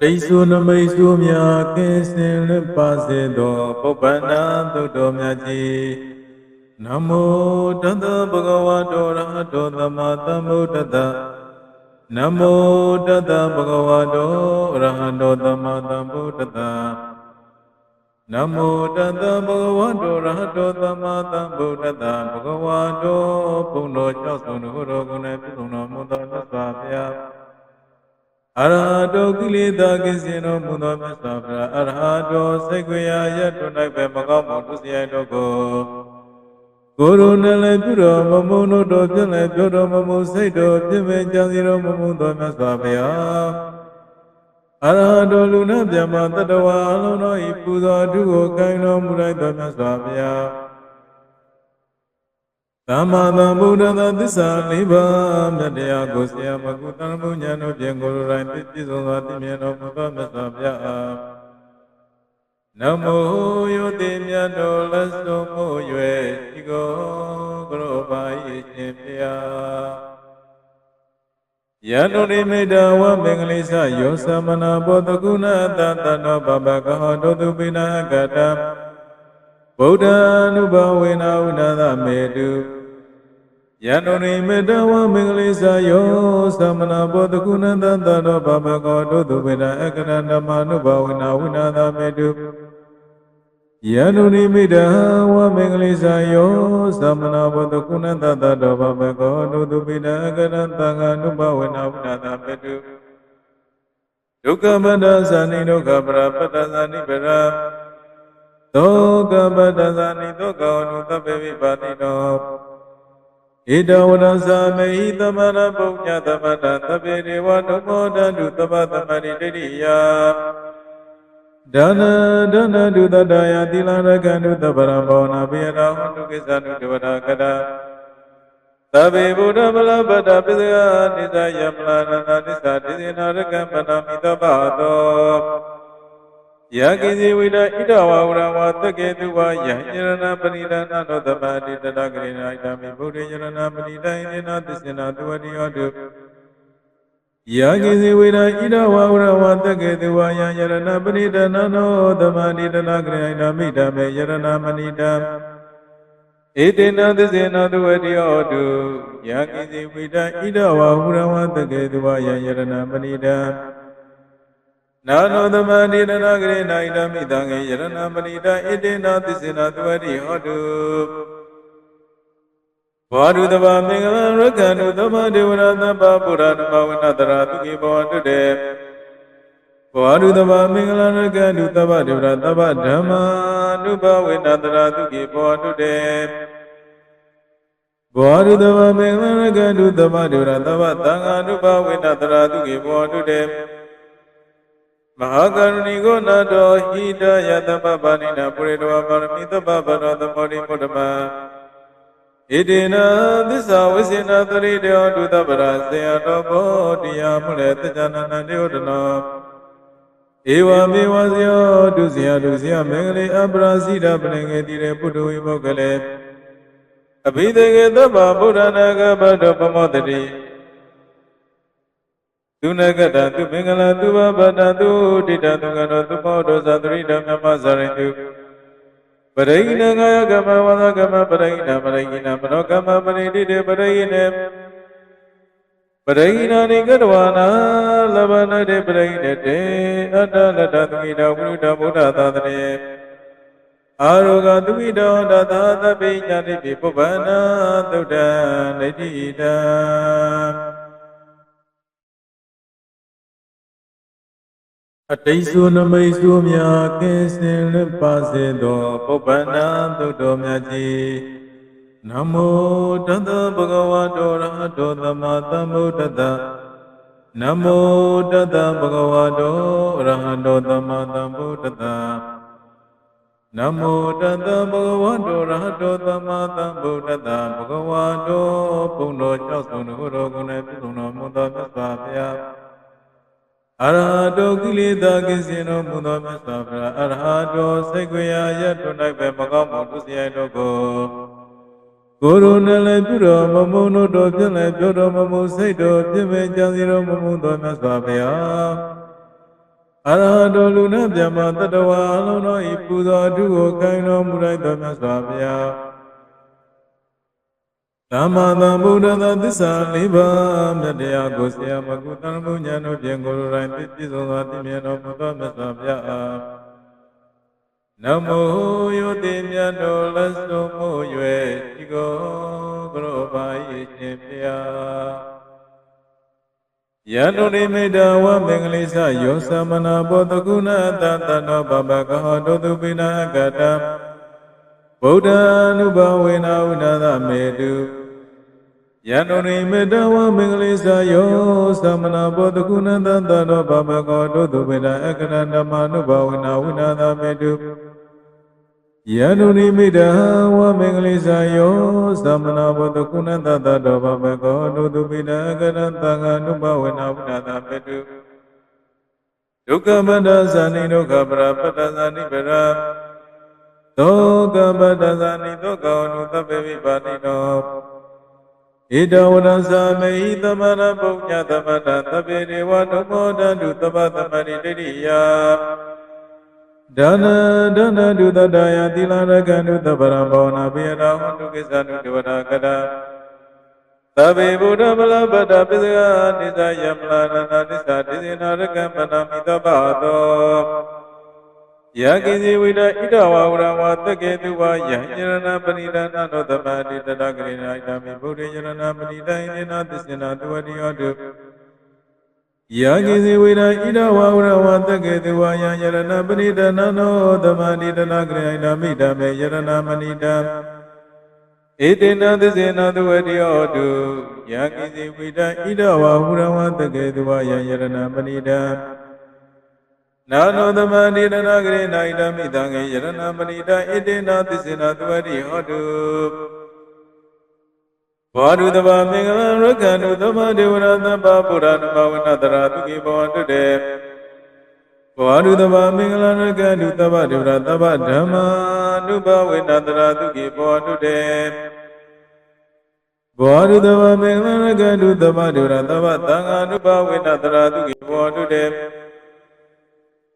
တိဆုနမိတ်ဆုမြာကင်းစင်လွတ်ပါစေသောပုပ္ပန္နသုတ္တော်မြတ်ကြီးနမောတတ္တဗုဒ္ဓဝါတောရဟတောသမ္မာသမ္ဗုဒ္ဓတ္တနမောတတ္တဗုဒ္ဓဝါတောရဟတောသမ္မာသမ္ဗုဒ္ဓတ္တနမောတတ္တဗုဒ္ဓဝါတောရဟတောသမ္မာသမ္ဗုဒ္ဓတ္တဘဂဝါတောဘုံတော်ကြောင့်ဆုံးတော်ကိုယ်တော်ကိုယ်နဲ့ပြုစုတော်မူသောသစ္စာဘုရား အရဟတောကိလေသာကင်းစင်တော်မူသောမြတ်စွာဘုရားအရဟတောစိတ်ခွေရာရတ်တွ၌ပဲမကောင်းမှုဒုစရိုက်တို့ကိုကိုယ်တော်နဲ့လည်းပြုတော်မမုန်းတို့တော်ဖြင့်လည်းပြုတော်မမုန်းစိတ်တော်ပြည့်မဲ့ကြံစီတော်မမုန်းသောမြတ်စွာဘုရားအရဟတောလူနာမြတ်မတတဝါအလုံးတော်ဤပူဇော်အထုကိုကိုင်တော်မူလိုက်သောမြတ်စွာဘုရား သမ္မာသမ္ဗုဒ္ဓသာသစ္စာလေးပါးမြတ်တရားကိုဆရာမကုသံဘုညာတို့ဖြင့်ကိုယ်တိုင်သိပြည့်စုံသောသိမြင်တော်မူသောမြတ်စွာဘုရားအားနမောယောတိမြတ်တော်လက်ဆုံးမှု၍ဒီကိုကရောပါ၏ရှင်ဘုရားယတုရိမေတ္တဝမင်္ဂလိစယောသမနာဘောတကုဏတတနောဘဘကဟောတောတုပိနာကတံဗုဒ္ဓ ानु ဘဝေနာဝိနာသမေတု ယန္တုနိမေတ္တဝမင်္ဂလိစာယောသမနာဘောတကုဏတတတောဘဘကောဒုတုဝေဒအကရဏမ ानु ဘဝေနာဝိနာသမေတုယန္တုနိမေတ္တဝမင်္ဂလိစာယောသမနာဘောတကုဏတတတောဘဘကောဒုတုဝေဒအကရဏတံ ानु ဘဝေနာဝိနာသမေတုဒုက္ခမတ္တသနိဒုက္ခပရပတ္တသနိပရသောကပတ္တသနိသောကောနုသဗ္ဗေဝိပါတိတော ဣဒဝရသမေဟိသမရပုညသမတသဗ္ဗေဒေဝနုမောတတုသဗ္ဗသမရိဒိဋ္ဌိယဒါနဒါနဒုတတယသီလရကံဒုသဗ္ဗရဘောနာပိယရာဟောတုကိစ္စနုတဝရကတသဗ္ဗေဗုဒ္ဓမလပတ္တပိစယနိစ္စယမလာနနာနိစ္စတိစေနာရကံပနာမိတဘသော ယာကိစီဝိဒဣဒဝါဝရဝသက္ကေတုဝါယဟယရဏပရိဒနာသောတပတိတတဂရိနာဣဒမိဗုဒ္ဓယရဏပရိဒိနေနာသစ္စေနာတဝတိယောတုယာကိစီဝိဒဣဒဝါဝရဝသက္ကေတုဝါယဟယရဏပရိဒနာသောတပတိတတဂရိနာမိဒမေယရဏမဏိတံဧတေနသစ္စေနာတဝတိယောတုယာကိစီဝိဒဣဒဝါဝရဝသက္ကေတုဝါယဟယရဏပရိဒံနာ နောသမတိရဏဂရေနာဣဒမိတံငေယရဏပရိဒဣတေနသစ္စေနသဝတိဟောတုဘောဓုတဗမင်္ဂလရက္ခဏုသမဒေဝရသဗ္ဗပုရဏမဝနတရာသူကိဘောတုတေဘောဓုတဗမင်္ဂလရက္ခဏုသဗ္ဗဒေဝရသဗ္ဗဓမ္မာနုဘဝေနတရာသူကိဘောတုတေဘောဓုတဗမင်္ဂလရက္ခဏုသဗ္ဗဒေဝရသဗ္ဗသံဃာနုဘဝေနတရာသူကိဘောတုတေ မဟာကရုဏီကိုနာတော်ဟိတယတပပနိနာပုရိတဝပါရမီတပပရောသမောတိမုဒ္ဓမဣတိနာသစ္စာဝိစေနာတရိတောဒုတပရစေယတော်ဘောတရားမှုလေတကြနာနတေယတနောဧဝမေဝဇယောဒုစယဒုစယမင်္ဂလိအပရာဇိတပလင်္ကေတိရေပုတ္တဝိမောကလေအဘိသေကေတပ္ပဗုဒ္ဓနာကဘဒ္ဓပမောတတိ သူနကတသူမင်္ဂလာသူဘဗတသူဒိဋ္ဌသူကရောသူမောဒောသသရိဓမ္မမဇရိတုပရိဟိနငါယကမဝသကမပရိဟိနပရိဟိနမနောကမပရိတိတေပရိဟိနေပရိဟိနာနိကတဝနာလဘနတေပရိဟိနေတေအတ္တလတ္တသူဣဒဝိရုဒ္ဓဗုဒ္ဓသာသနေအာရောဂသူဣဒောတသာသဗ္ဗိညာတိပိပုဗ္ဗနာသုဒ္ဓံဒိဋ္ဌိတံ အတိတ်ဆုနမိတ်ဆုမြာကင်းစင်လွတ်ပါစေသောပုပ္ပန္နသုတ္တော်မြတ်ကြီးနမောတတ္တဗုဒ္ဓဝါတောရဟတောသမ္မာသမ္ဗုဒ္ဓတ္တနမောတတ္တဗုဒ္ဓဝါတောရဟတောသမ္မာသမ္ဗုဒ္ဓတ္တနမောတတ္တဗုဒ္ဓဝါတောရဟတောသမ္မာသမ္ဗုဒ္ဓတ္တဘဂဝါတောဘုံတော်ကြောက်ဆုံးတော်ကိုယ်နဲ့ပြုစုတော်မူသောမြတ်စွာဘုရား အရဟတောကိလေသာကင်းစင်တော်မူသောမြတ်စွာဘုရားအရဟတောစိတ်ခွေရာရထွန်း၌ပဲမကောင်းမှုဒုစရိုက်တို့ကိုကိုယ်တော်နဲ့လည်းပြုတော်မမုန်းတို့တော်ဖြင့်လည်းပြောတော်မမုန်းစိတ်တော်ပြည့်မဲ့ကြံစီတော်မမုန်းသောမြတ်စွာဘုရားအရဟတောလူနာမြတ်မတတဝါအလုံးတော်ဤပူဇော်အထုကိုကိုင်တော်မူလိုက်တော်မြတ်စွာဘုရား သမ္မာသမ္ဗုဒ္ဓသာသစ္စာလေးပါးမြတ်တရားကိုဆရာမကုသံဘုညာတို့ဖြင့်ကိုယ်တိုင်သိပြည့်စုံစွာသိမြင်တော်မူသောမြတ်စွာဘုရားအားနမောယောတိမြတ်တော်လက်ဆုံးမို့၍ဒီကိုကရောပါ၏ရှင်ဘုရားယန္တုရိမေတ္တဝမင်္ဂလိသယောသမနာဘောတကုဏတတနောဘဘကဟောတုတုပိနာကတံဗုဒ္ဓ ानु ဘဝေနာဥနာသမေတု ယန္တုရိမေတ္တဝမင်္ဂလိသယောသမနာဘောတကုဏတတနောဘဘကဟောတုတုပိနာအကရဏမ ानु ဘဝေနာဥနာသမေတုယန္တုရိမိတံဝမင်္ဂလိသယောသမနာဘောတကုဏတတတောဘဘကောတုတုပိတံကရံတံဃာနုဘဝေနဝိနာသပေတုဒုက္ခမတ္တဇာနိဒုက္ခပရပတ္တဇာနိပရဒုက္ခပတ္တဇာနိဒုက္ခအနုသဗ္ဗေဝိပါတိတော ဣဒဝရဇာမေဟိသမရပုညသမတသဗ္ဗေဒေဝနုမောတန္တုသဗ္ဗသမရိတရိယာဒါနဒါနဒုတတယသီလရကံဒုတပရံဘောနာပိယရာဟွန်တုကိစ္စနုဒေဝရာကတသဗ္ဗေဗုဒ္ဓမလပတ္တပိစကနိစ္စယမလာနနာနိစ္စတိစေနာရကံပနာမိတပသော ယကိစီဝိဒဣဒဝဝရဝတက္ကေတုဝယံယရဏပရိဒနာနောသမတိတတဂရိဏဣဒမိဗုဒ္ဓယရဏပရိဒိနေနာသစ္စေနာတဝတိယောတုယာကိစီဝိရဣဒဝဝရဝတကေတဝါယံယရဏပရိဒနာနောသမဏိတနာကရိဏမိတမေယရဏမဏိတံဧတေနသစ္စေနသဝတိယောတုယာကိစီဝိရဣဒဝဝရဝတကေတဝါယံယရဏမဏိတံနာ နောသမဏိတနာကရိဏဣဒမိတံကေယရဏမဏိတံဧတေနသစ္စေနသဝတိယောတုဘောဓုတဗမင်္ဂလရက္ခဏုသမဒေဝရသဗ္ဗဗုဒ္ဓနမဝနတရာတုကိဘောတုတေဘောဓုတဗမင်္ဂလရက္ခဏုသဗ္ဗဒေဝရသဗ္ဗဓမ္မာနုဘဝေနတရာတုကိဘောတုတေဘောဓုတဗမင်္ဂလရက္ခဏုသဗ္ဗဒေဝရသဗ္ဗသံဃာနုဘဝေနတရာတုကိဘောတုတေ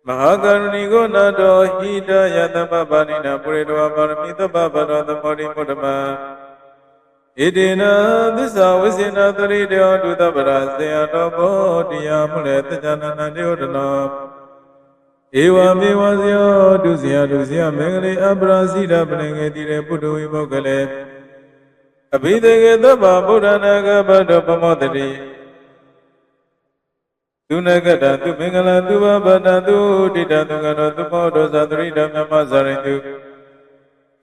မဟာကရုဏီကိုနာတောဟိတယတပပနိနာပုရိတဝပါရမိသဗ္ဗဗရောသမောတိမုဒ္ဓမံဣတိနာသစ္စာဝိစေနာသရိတေဟတုတပ္ပရာစေယတောဘောတရားမှုလေတကြနနာတေဟတနောဧဝမေဝဇယောဒုစယဒုစယမေငလေအပရာဇိတပလင်ငေတိရေပုတ္တဝိမောကလေအဘိသေကေသဗ္ဗဗုဒ္ဓနာကဘဒ္ဓပမောတတိ သူနကတသူမင်္ဂလာသူဘဗတသူတိတသူကတောသူမောဒောသသရိတမြမဇရိတု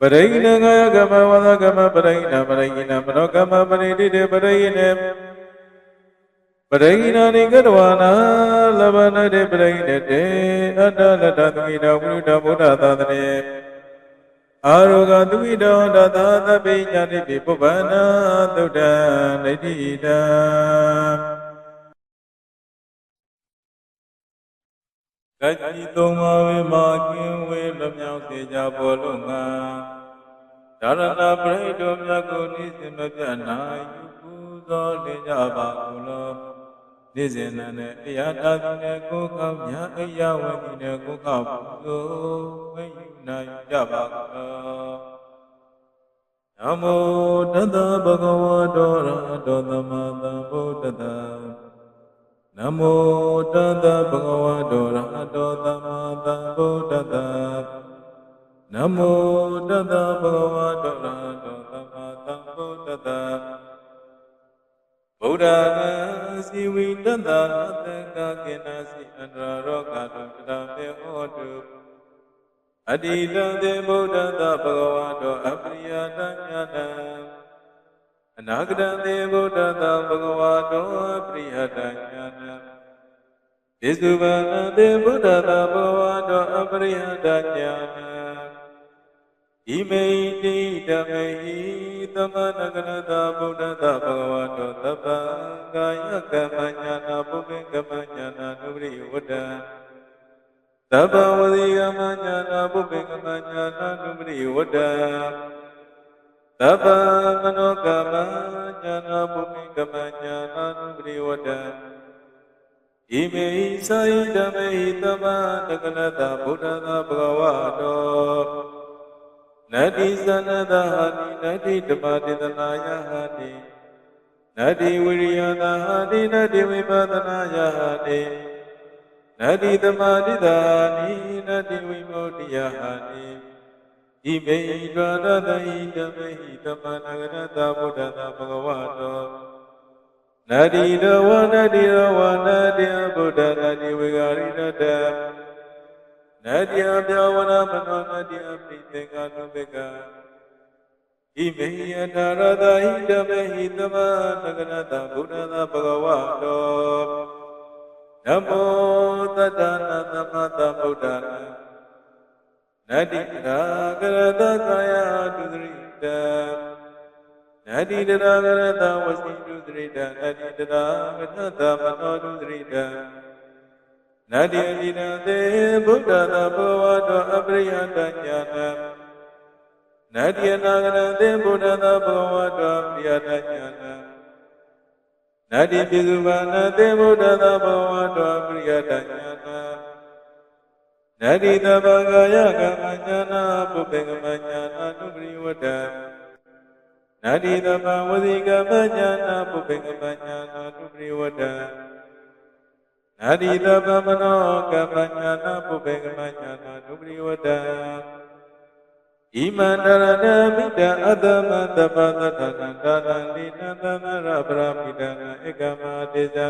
ပရိဏငါယကမဝသကမပရိဏပရိဏမနောကမပရိတိတေပရိဏေပရိဏနိကတဝနာလဘနတေပရိဏတေအတ္တလတ္တသမိတဝိရုဒ္ဓဗုဒ္ဓသာသနေအာရောဂသမိတောတသာသဗ္ဗိညာတိပိပုဗ္ဗနာသုဒ္ဓဒိဋ္ဌိတံ ကတိသုံးပါးဝေမာကင်းဝေလွမြောက်စေကြဘောလုံးငါဒါရဏပရိတောမြတ်ကိုနိစိမပြတ်နိုင်ယူပူဇော်လင်ကြပါကုန်လောနေ့စဉ်နဲ့တရားတာသည်နဲ့ကိုယ်ကောင်းညာအိယဝတိနဲ့ကိုယ်ကောက်ပူဇော်ဝိယူနိုင်ကြပါကုန်လောနမောတတဗုဒ္ဓဝါတောရဟတောသမသမ္ဗုဒ္ဓတ္တ နမောတတဗုဒ္ဓဝါတောရဟတောသမ္မာသမ္ဗုဒ္ဓတ္တနမောတတဗုဒ္ဓဝါတောရဟတောသမ္မာသမ္ဗုဒ္ဓတ္တဗုဒ္ဓနာစီဝိတတသတ္တကကိနာစီအန္တရာရောဂတုတမေဟောတုအတ္တိတံတေဗုဒ္ဓတဗုဒ္ဓဝါတောအပရိယတညာတံ အနာဂတံသေဗုဒ္ဓတံဘဂဝါတောပရိဟတညာနံဣစုဗန္နသေဗုဒ္ဓတံဘဂဝါတောအပရိဟတညာနံဣမေတိတမေဟိသမနကနတဗုဒ္ဓတဘဂဝါတောသဗ္ဗံကာယကမ္မညာနာပုပ္ပေကမ္မညာနာနုပရိဝတ္တံသဗ္ဗဝတိကမ္မညာနာပုပ္ပေကမ္မညာနာနုပရိဝတ္တံသဗ္ဗမနောကမ္မေဟိသာယိဓမ္မေဟိသမ္မာတက္ကနတဗုဒ္ဓသာဘဂဝတောနတ္တိသနတဟာတိနတ္တိဓမ္မတေသနာယဟာတိနတ္တိဝိရိယသာဟာတိနတ္တိဝိပဿနာယဟာတိနတ္တိသမာဓိသာနိနတ္တိဝိမု ക്തി ယဟာတိဣမေဟိဒွါရတဟိဓမ္မေဟိသမ္မာနဂရတဗုဒ္ဓသာဘဂဝတော နတ္တိတဝနတ္တိရဝနတ္တိဗုဒ္ဓနတ္တိဝေဂာရိတတနတ္တိအပြဝနာမနောနတ္တိအပိသေကနုဘေကဣမေဟိယထာရတဟိဓမ္မေဟိသမ္မာနဂရတဗုဒ္ဓသာဘဂဝတောနမောတတ္တနာသမ္မာသမ္ဗုဒ္ဓနာနတ္တိရာကရတကာယတုသရိတံ နတ္တိတရာကရတဝစီတုသရိတံနတ္တိတရာကထသမနောတုသရိတံနတ္တိအတိတံသေဗုဒ္ဓသာဘဝတောအပရိယတညာနံနတ္တိအနာဂရံသေဗုဒ္ဓသာဘဝတောအပရိယတညာနံနတ္တိပိစုဘာနသေဗုဒ္ဓသာဘဝတောအပရိယတညာနံနတ္တိတဗ္ဗကာယကမ္မညာနာပုပ္ပေကမ္မညာနာနုပရိဝတ္တ နတ္တိတဗ္ဗဝစီကမ္မညာနာပုပ္ပေကမ္မညာနာနုပရိဝတ္တနတ္တိတဗ္ဗမနောကမ္မညာနာပုပ္ပေကမ္မညာနာနုပရိဝတ္တဣမန္တရဏမိတအတ္တမတပ္ပတတ္တန္တာရဏိနန္တမရပရမိတနာဧကမတေဇံ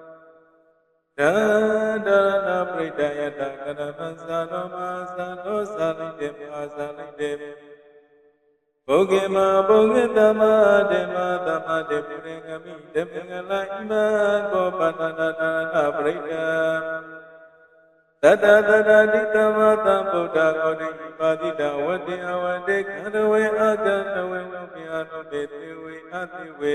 နာရိဝါစေဟိပရိမုဇိတတကာရေဝိဒနာကမေယဥဒကေနလကေယအဂိယတေယအာနာပရဝိကောနာယရကောနာတိယရကောနာတိယရကောနာသတုရကောနာဥပဒကနာဘောဓကမနုတေယအမနုတေယနာဣတကတန္တရဏပရိဒယတကရဏသနောမသနောသာလိတေမသာလိတေဘုဂေမဘုဂေတမတေမသမတေပုရိကမိတေမင်္ဂလဣမကောပတန္တတရဏပရိဒတတတတတိတမသံဗုဒ္ဓကောတိပါတိတဝတိအဝတိခရဝေအကနဝေနုပိအနုတေတိဝေအတိဝေ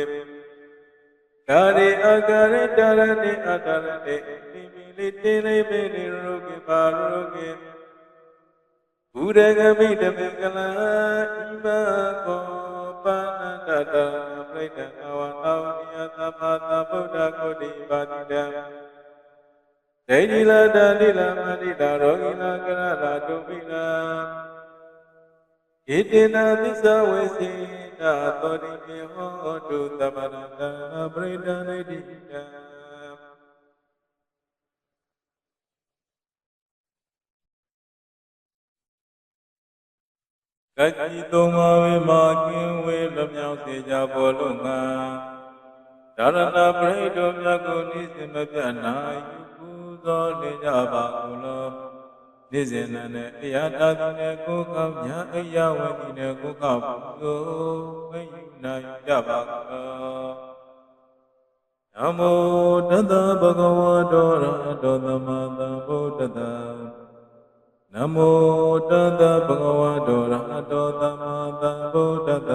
करे अगर डरने अडरने मिले तेरे मेरे रोगे बारोगे पूरे गमी डबला इमा को पन दादा प्रेत नवा तावनिया तमाता बुद्धा को दीवानिया दैनिला दानिला मनिला रोगिला कराला डुबिला इतना दिशा वैसी တတပရိဒကဝတောနိယသမ္မာသမ္ဗုဒ္ဓကိုတိပါတိတံဒိဋ္ဌိလာတတိလာမတိတာရောဂိနာကရလာတုပိနာဣတိနာသစ္စာဝေစီနာသောတိမေဟောတုသမရတနာပရိဒနေတိတံကတိသုံးပါးဝေမာကင်းဝေလမြောက်စေကြဘောလုံးငါဒါရဏပရိဒောမြတ်ကိုနိစ္စမပြနိုင်ပူဇော်နေကြပါကုန်လော နေ့စဉ်နဲ့တရားတာသူနဲ့ကိုယ်ကောင်းညာအရာဝတိနဲ့ကိုယ်ကောင်းကိုမိတ်နိုင်ကြပါကုန်လောနမောတတဗုဒ္ဓဝါတောရတောသမသမ္ဗုဒ္ဓတနမောတတဗုဒ္ဓဝါတောရတောသမသမ္ဗုဒ္ဓတ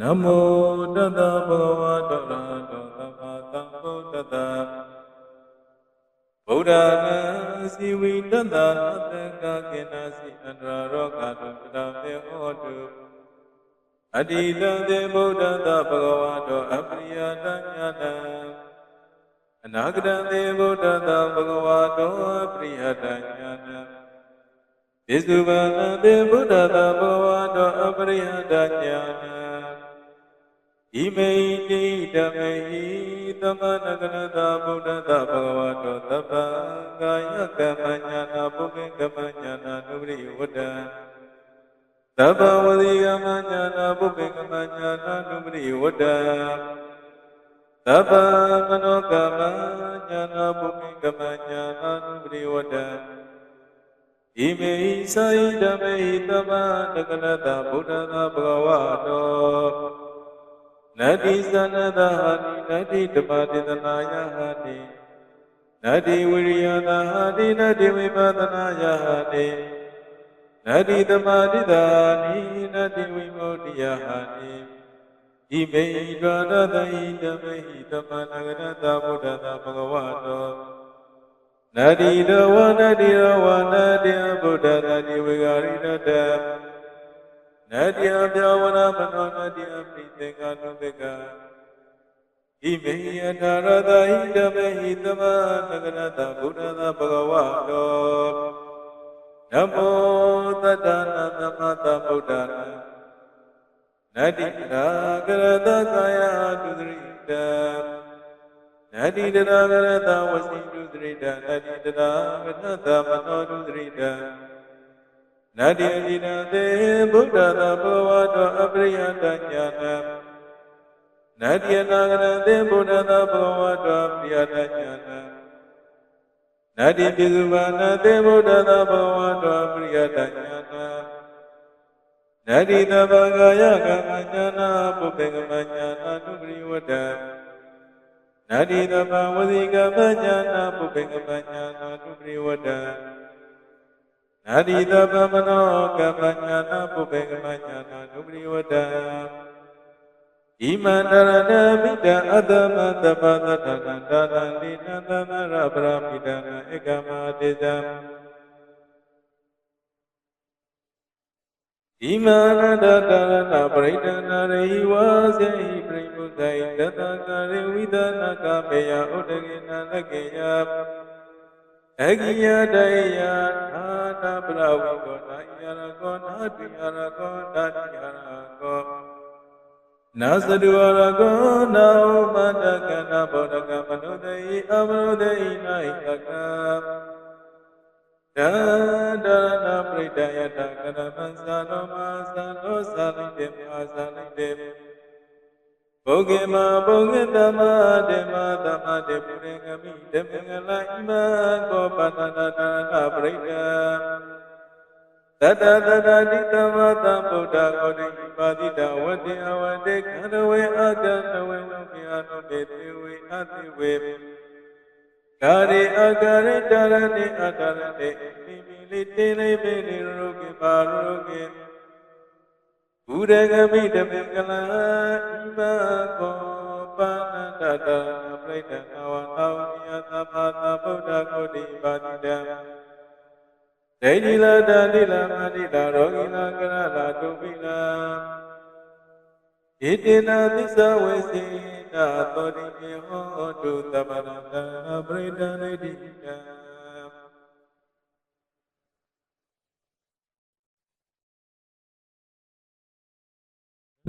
နမောတတဗုဒ္ဓဝါတောရတောသမသမ္ဗုဒ္ဓတ ဗုဒ္ဓနာစီဝိတတနာတကကေနစီအန္တရာရောဂတုတတမေဟောတုအတ္တိတံသေဗုဒ္ဓတဘဂဝါတောအပရိယတညာတံအနာဂတံသေဗုဒ္ဓတဘဂဝါတောအပရိယတညာတံပိစုဗန္နသေဗုဒ္ဓတဘဂဝါတောအပရိယတညာတံဣမေတိဓမ္မေဟိသမနကရတဗုဒ္ဓတဘဂဝါတောသဗ္ဗ ကာယကမ္မညာနာပုပ္ပေကမ္မညာနာနုပရိဝတ္တံသဗ္ဗဝတိကမညာနာပုပ္ပေကမညာနာနုပရိဝတ္တသဗ္ဗမနောကမညာနာပုပ္ပေကမညာနာနုပရိဝတ္တဣမေဟိသာယဓမ္မေဟိသမ္မာတက္ကနတဗုဒ္ဓသာဘဂဝါတောနတ္တိသနတဟာတိနတ္တိဓမ္မတေသနာယဟာတိ Nadi Viriyana Hani Nadi Vimadana Yahani. Nadi Damadidani Nadi Vimodiyahani Imei Dvanadahi Damehi Damanaganada Buddhada Bhagavato Nadi Dawa Nadi Rawa Nadi Buddha Nadi Vigarinada Nadi Abhyavana Mano Nadi Amritenga Nubega Nadi ဣမေဣဒွာရတဟိဓမ္မေဟိသမနဂရတဗုဒ္ဓသာဘဂဝတောနတ္တိတောဝနတ္တိရောဝနတ္တိဗုဒ္ဓနတ္တိဝေဂာရိနတ္တနတ္တိအပြဝနာမနောနတ္တိအပိသေကနုဘေကဣမေယထာရတဟိဓမ္မေဟိသမနဂရတဗုဒ္ဓသာဘဂဝတောနမောတတ္တနာသမတဗုဒ္ဓနာနတ္တိရာဂရတကာယတုသရိတံနတ္တိတရာဂရတဝစီတုသရိတံနတ္တိတရာဂရတမနောတုသရိတံနတ္တိအတိနသေဗုဒ္ဓသာဘောဝတောအပရိယတညာနံ နတ္တိအနာဂရသေဗုဒ္ဓသာဘောဝတောအပရိယတညာနံနတ္တိပိစုဘာနာသေဗုဒ္ဓသာဘောဝတောအပရိယတညာနံနတ္တိတဗ္ဗကာယကမ္မညာနာပုပ္ပေကမ္မညာနာနုပရိဝတ္တနတ္တိတဗ္ဗဝစီကမ္မညာနာပုပ္ပေကမ္မညာနာနုပရိဝတ္တနတ္တိတဗ္ဗမနောကမ္မညာနာပုပ္ပေကမ္မညာနာနုပရိဝတ္တ ဣမန္တရဏမိတအတ္တမတ္တပသတ္တနန္တာနန္တိနန္တနာရပရမိတနာဧကမတေဇံဣမာနန္တတရဏပရိဒနာရိဝါစေဟိပရိမုဒိတတကာရေဝိဒနာကမေယဥဒကေနလကေယအဂိယတေယအာနာပရဝိကောနာယရကောနာတိယရကောနာတိယရကောနာသတုရကောနာဥပဒကနာဘောဓကမနုတေယအမနုတေယနာဟိတကတန္တရဏပရိဒယတက ရမံသာလောမသာလောသာလိတေမသာလိတေဘုဂေမဘုဂေတမတေမ တမတေပုရိကမိတေမင်္ဂလာဣမကောပတတတရဏပရိဒတတတတတိတမတဗုဒ္ဓဂောတိပါတိတဝတိအဝတေခန္ဓဝေအကန္တဝေဝိအနုတေတိဝေအတိဝေကာရိအကာရိတရတိအတရတိမိမိလေးတေလေးပေလေးရုကိပါရုကိဘုရဂမိတမင်္ဂလာဣမကောပါဏတတပရိဒနာဝနာဝိယသဘာသဗုဒ္ဓဂောတိပါတိတံ ဒိဋ္ဌိလာတတိလာမတိလာရောဂိလာကရလာတုပိလာဣတိနာသစ္စာဝေစီနာသောတိမေဟောတုတမရတပရိဒနိတိတံ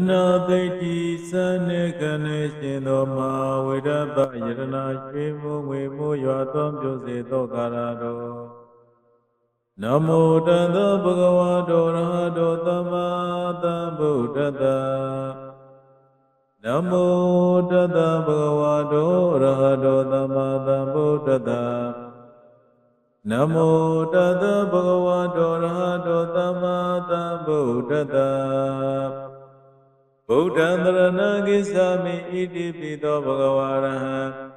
နာသိတိသနေကနေရှင်သောမဟာဝိရပယရနာရွှေမွငွေမိုးရွာသောပြုစေသောကာရတော် နမောတသောဘဂဝါတောရဟတောသမ္မာသမ္ဗုဒ္ဓတ္တနမောတတဘဂဝါတောရဟတောသမ္မာသမ္ဗုဒ္ဓတ္တနမောတတဘဂဝါတောရဟတောသမ္မာသမ္ဗုဒ္ဓတ္တဗုဒ္ဓံတရဏကိသာမိဣတိပိသောဘဂဝါရဟံ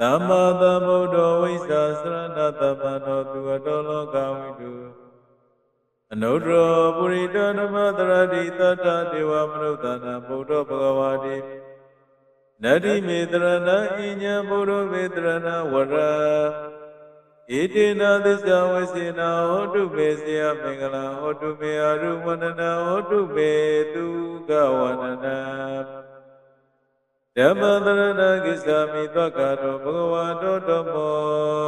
သမ္မာသမ္ဗုဒ္ဓဝိစ္ဆာစရဏတပ္ပနောသူအတောလောကဝိတုအနုတ္တရောပုရိတဓမ္မတရတိတတ္တဒေဝမနုဿာနဗုဒ္ဓဘဂဝါတိနတ္တိမေတရဏဣညာဘုရောမေတရဏဝရဣတိနာသစ္စာဝေစေနာဟောတုမေစေယမင်္ဂလာဟောတုမေအရုဝန္ဒနာဟောတုမေသူကဝန္ဒနာ ဓမ္မတရဏကိစ္ဆာမိသက္ကတောဘဂဝါတောဓမ္မော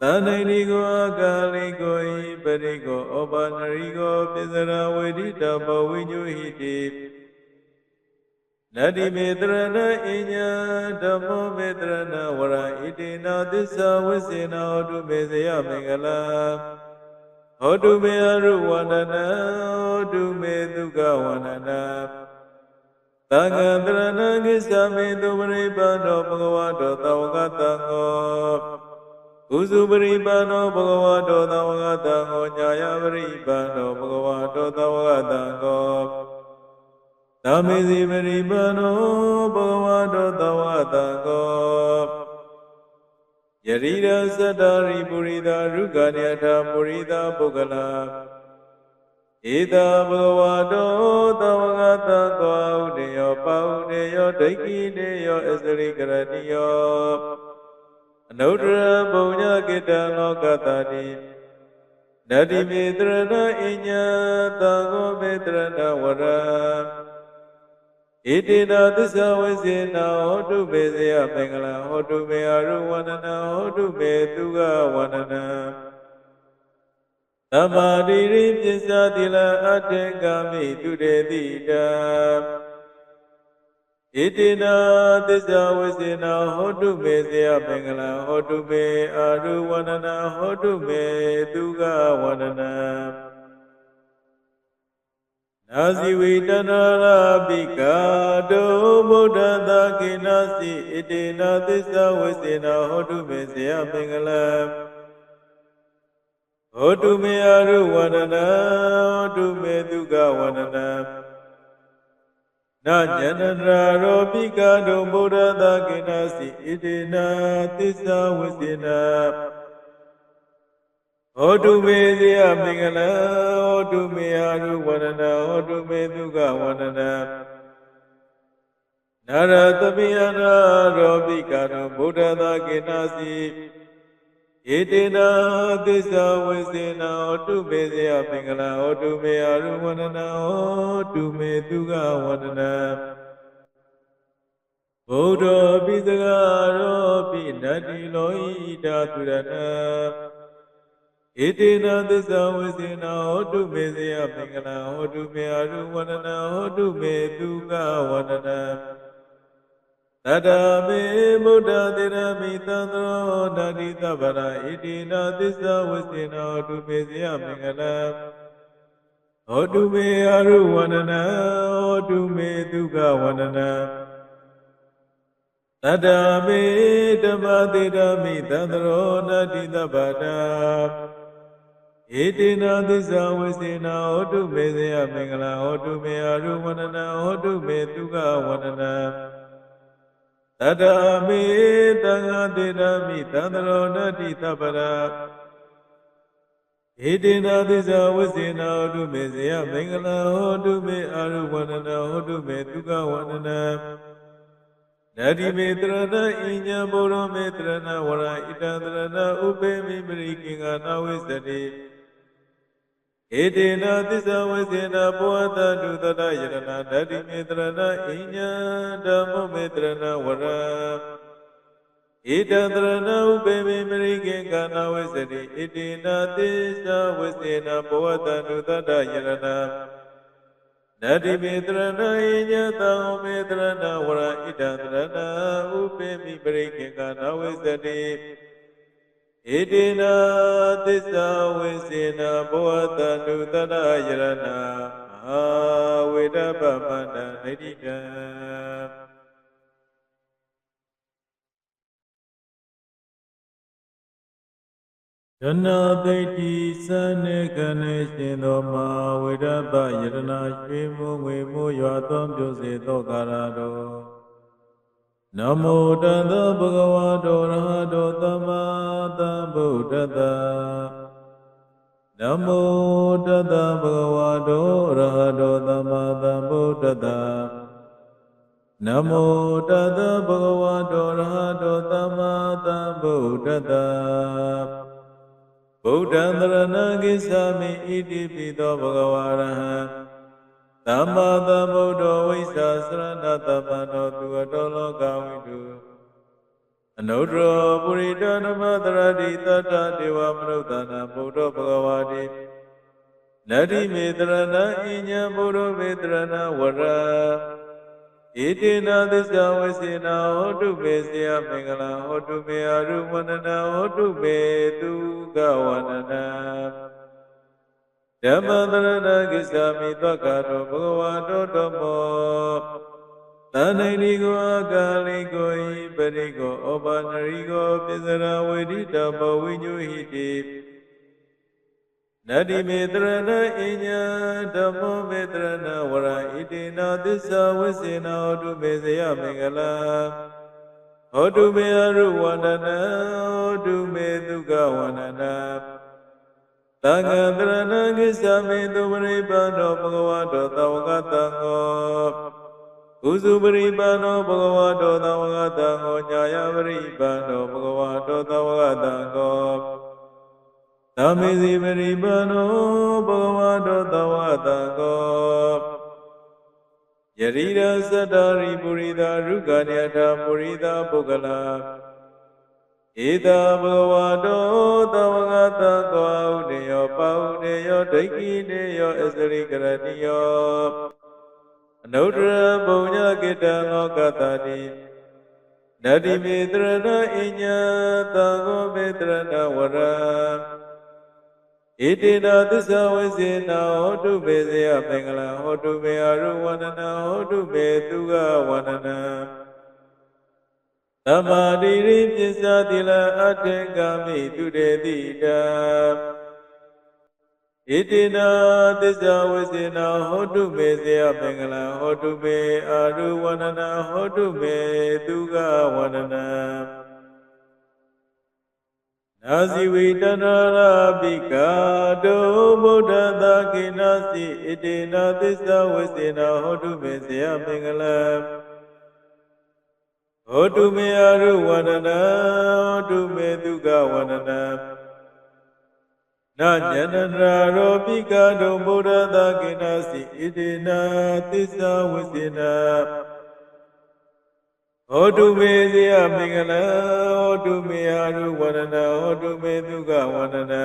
သန္တိရိကိုအကာလိကိုဤပရိကိုဩပနရိကိုပိစရဝေဒိတဘောဝိညုဟိတိနတ္တိမေတရဏအိညာဓမ္မောမေတရဏဝရဣတိနာသစ္စာဝိစေနာဟောတုမေဇယမင်္ဂလာဟောတုမေအရုဝန္ဒနာဟောတုမေဒုက္ခဝန္ဒနာ သံဃာတရဏကိစ္ဆာမေတုပရိပါဏောဘဂဝါတောသဝကတံဟောဥစုပရိပါဏောဘဂဝါတောသဝကတံဟောညာယပရိပါဏောဘဂဝါတောသဝကတံဟောသမေစီပရိပါဏောဘဂဝါတောသဝကတံဟောယရိရသတ္တရိပုရိသရုက္ခဏယထာပုရိသပုဂ္ဂလာ ဧတဘဂဝတောသဝဂတသောဥဒေယောပဥဒေယောဒိဋ္ဌိနေယောအစရိကရဏိယောအနုတ္တရဘုံညကိတံလောကတတိနတ္တိမေတရဏအညသံဃောမေတရဏဝရဣတိနာသစ္စာဝိစေနာဟောတုမေဇယမင်္ဂလံဟောတုမေအရုဝန္ဒနာဟောတုမေသူကဝန္ဒနာ သမာဓိရိပစ္စတိလအတ္တေကာမိတုတေတိတံဣတိနာသစ္စာဝိစေနာဟောတုမေဇယမင်္ဂလံဟောတုမေအရုဝန္ဒနာဟောတုမေသူကဝန္ဒနာနာဇိဝိတနာရာပိကာတောဗုဒ္ဓသာကိနာစီဣတိနာသစ္စာဝိစေနာဟောတုမေဇယမင်္ဂလံ ဟောတုမေအရုဝန္ဒနာဟောတုမေသူကဝန္ဒနာနာဉဏရာရောပိကာတောဗုဒ္ဓသာကိနာစီဣတိနာသစ္စာဝိစေနာဟောတုမေဇယမင်္ဂလံဟောတုမေအရုဝန္ဒနာဟောတုမေသူကဝန္ဒနာနာရတပိယနာရောပိကာတောဗုဒ္ဓသာကိနာစီဣတိနာ သစ္စာဝိစေနာဟောတုမေဇယမင်္ဂလံဟောတုမေအရုဝန္ဒနာဟောတုမေသူကဝန္ဒနာဗုဒ္ဓပိစကာရောပိနတ္တိလောဣတာသူရဏဣတိနာသစ္စာဝိစေနာဟောတုမေဇယမင်္ဂလံဟောတုမေအရုဝန္ဒနာဟောတုမေသူကဝန္ဒနာ တတမေဗုဒ္ဓသေရမိသံသောဓာတိတဗ္ဗရာဣတိနာသစ္စာဝိစေနာဟောတုမေဇယမင်္ဂလံဟောတုမေအရုဝန္ဒနာဟောတုမေသူကဝန္ဒနာတတမေဓမ္မသေရမိသံသောဓာတိတဗ္ဗရာဣတိနာသစ္စာဝိစေနာဟောတုမေဇယမင်္ဂလာဟောတုမေအရုဝန္ဒနာဟောတုမေသူကဝန္ဒနာ တတမေတံဃာတေရမိသန္တရောနတိတပ္ပရာဣတိနာသစ္စာဝိစေနာဟောတုမေဇယမင်္ဂလာဟောတုမေအရုဝန္ဒနာဟောတုမေသူကဝန္ဒနာနတိမေတရဏဣညာဘောရမေတရဏဝရဣတံတရဏဥပေမိပရိကိင္ကနာဝိစတိ ဧတေနသစ္စာဝိစေနာဘောတတုတတယရဏဓတ္တိမေတရဏဣညာဓမ္မမေတရဏဝရဣတံတရဏဥပေမိမရိကေကနာဝိစတိဣတေနသစ္စာဝိစေနာဘောတတုတတယရဏနတ္တိမေတရဏဣညာသံမေတရဏဝရဣတံတရဏဥပေမိပရိကေကနာဝိစတိ ဣတိနာသစ္စာဝိစေနာဘောတတုတတယရဏအာဝေဒပမန္တနိတိတံယနာသိတိသနေကနေရှင်သောမာဝေဒပယရဏရွှေမွငွေမိုးရွာသောပြုစေသောကာရတော် နမောတတဗုဒ္ဓဝါတောရဟတောသမ္မာသမ္ဗုဒ္ဓတ္တနမောတတဗုဒ္ဓဝါတောရဟတောသမ္မာသမ္ဗုဒ္ဓတ္တနမောတတဗုဒ္ဓဝါတောရဟတောသမ္မာသမ္ဗုဒ္ဓတ္တဗုဒ္ဓံတရဏကိသာမိဣတိပိသောဘဂဝါရဟံ သမ္မာသမ္ဗုဒ္ဓဝိသသရဏတပ္ပနောသူအတောလောကဝိတုအနုတ္တရောပုရိတနမတရတိတတ္တဒေဝမနုဿာနဗုဒ္ဓဘဂဝါတိနတ္တိမေတရဏဣညာဘုရောမေတရဏဝရဣတိနာသစ္စာဝိစေနာဟောတုမေစယမင်္ဂလာဟောတုမေအရုဝန္ဒနာဟောတုမေသူကဝန္ဒနာ ဓမ္မတရဏကိစ္ဆာမိသက္ကာရောဘဂဝါတောတမောသန္တိရိကိုအကာလိကိုဤပရိကိုဩပနရိကိုပစ္စရဝေဒိတဘောဝိညုဟိတိနတ္တိမေတရဏအညာဓမ္မမေတရဏဝရဣတိနာသစ္စာဝိစေနာဟောတုမေဇယမင်္ဂလာဣဟောတုမေအရုဝန္ဒနာဟောတုမေဒုက္ခဝန္ဒနာ သံဃာတရဏကိစ္ဆမေတုပရိပန္နောဘဂဝတောသဝကတံဃောကုစုပရိပန္နောဘဂဝတောသဝကတံဃောညာယပရိပန္နောဘဂဝတောသဝကတံဃောသမေစီပရိပန္နောဘဂဝတောသဝကတံဃောယရိရသတ္တရိပုရိသရုက္ခဏယထာပုရိသပုဂ္ဂလာ ဧတာဘဂဝတောသဝကတံကောဥဒေယောပါဥဒေယောဒိဋ္ဌိနေယောအစရိကရတိယောအနုတ္တရပုံညကိတံလောကတတိနတိမေတရဏအညသံဃောမေတရဏဝရဣတိနာသစ္စာဝိစေနာဟောတုပေစေယမင်္ဂလဟောတုပေအရုဝန္ဒနာဟောတုပေသူကဝန္ဒနာ သမာဓိရိပစ္စတိလအတေကာမိတုတေတိတာဣတိနာသစ္စာဝိစေနာဟောတုမေစေယမင်္ဂလဟောတုမေအာရုဝန္ဒနာဟောတုမေသူကဝန္ဒနာနာဇိဝိတနာရာပိကာတောဗုဒ္ဓသာကိနာစီဣတိနာသစ္စာဝိစေနာဟောတုမေစေယမင်္ဂလ ဟောတုမေအရုဝန္ဒနာဟောတုမေဒုက္ခဝန္ဒနာနာညနရာရောပိကာတောဗုဒ္ဓသာကိနာစီဣတိနာသစ္စာဝိစေနာဟောတုမေဇယမင်္ဂလဟောတုမေအာရုဝန္ဒနာဟောတုမေဒုက္ခဝန္ဒနာ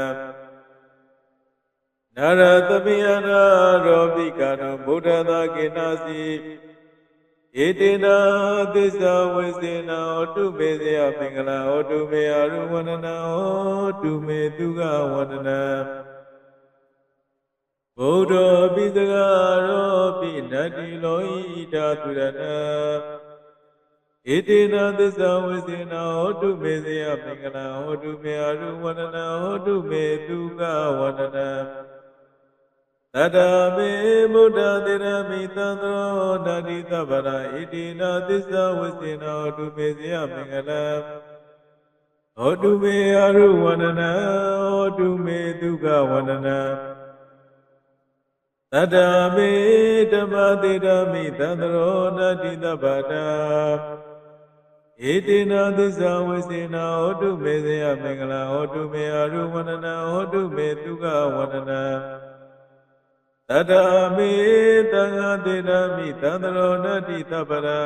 နာရသပိယနာရောပိကာနောဗုဒ္ဓသာကေနာစီ ဧတေနာသစ္စာဝိစေနာဟောတုမေဇယမင်္ဂလဟောတုမေအာရုဝန္ဒနာဟောတုမေဒုက္ခဝန္ဒနာဗုဒ္ဓပိစကာရောပိနတ္တိလောဣတာသူရဏဣတိနာသစ္စာဝိစေနာဟောတုမေဇယမင်္ဂလဟောတုမေအရုဝန္ဒနာဟောတုမေသူကဝန္ဒနာ တတမေဗုဒ္ဓသေရမိသံသောဓာတိတဗ္ဗရာဣတိနာသစ္စာဝိစေနာဟောတုမေဇယမင်္ဂလဟောတုမေအရုဝန္ဒနာဟောတုမေသူကဝန္ဒနာတတမေဓမ္မသေရမိသံသောဓာတိတဗ္ဗတာဧတေနာသစ္စာဝိစေနာဟောတုမေဇယမင်္ဂလာဟောတုမေအရုဝန္ဒနာဟောတုမေဒုက္ခဝန္ဒနာ တတမေတံဃာတေရမိသံတရောနတိတပ္ပရာ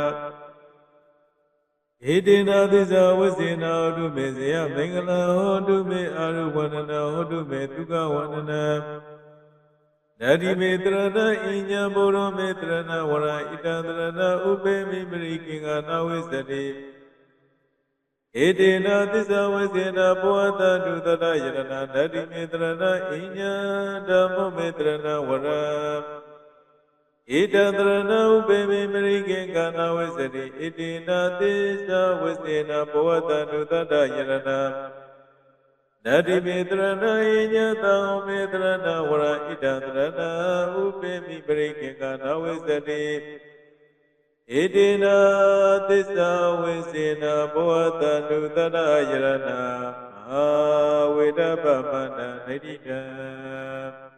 ဧတေနာသစ္စာဝိစေနာဟောတုမေဇယမင်္ဂလာဟောတုမေအရုဝန္ဒနာဟောတုမေဒုက္ခဝန္ဒနာနတိမေတရဏဣညာဘောရောမေတရဏဝရဣတံတရဏဥပေမိပရိကိင္ကာနာဝိသတိ ဧတေနသစ္စာဝိစေနာဘောတတုတတယရဏဓတ္တိမေတရဏဣညာဓမ္မမေတရဏဝရဣတံတရဏဥပေမေမရိကေကာနာဝိစတိဣတေနသစ္စာဝိစေနာဘောတတုတတယရဏဓတ္တိမေတရဏဣညာသံမေတရဏဝရဣတံတရဏဥပေမိပရိကေကာနာဝိစတိ ဣတိနာသစ္စာဝိစေနာဘောတတုတရယရဏမဟာဝေဒပပန္နဒိဋ္ဌိတံ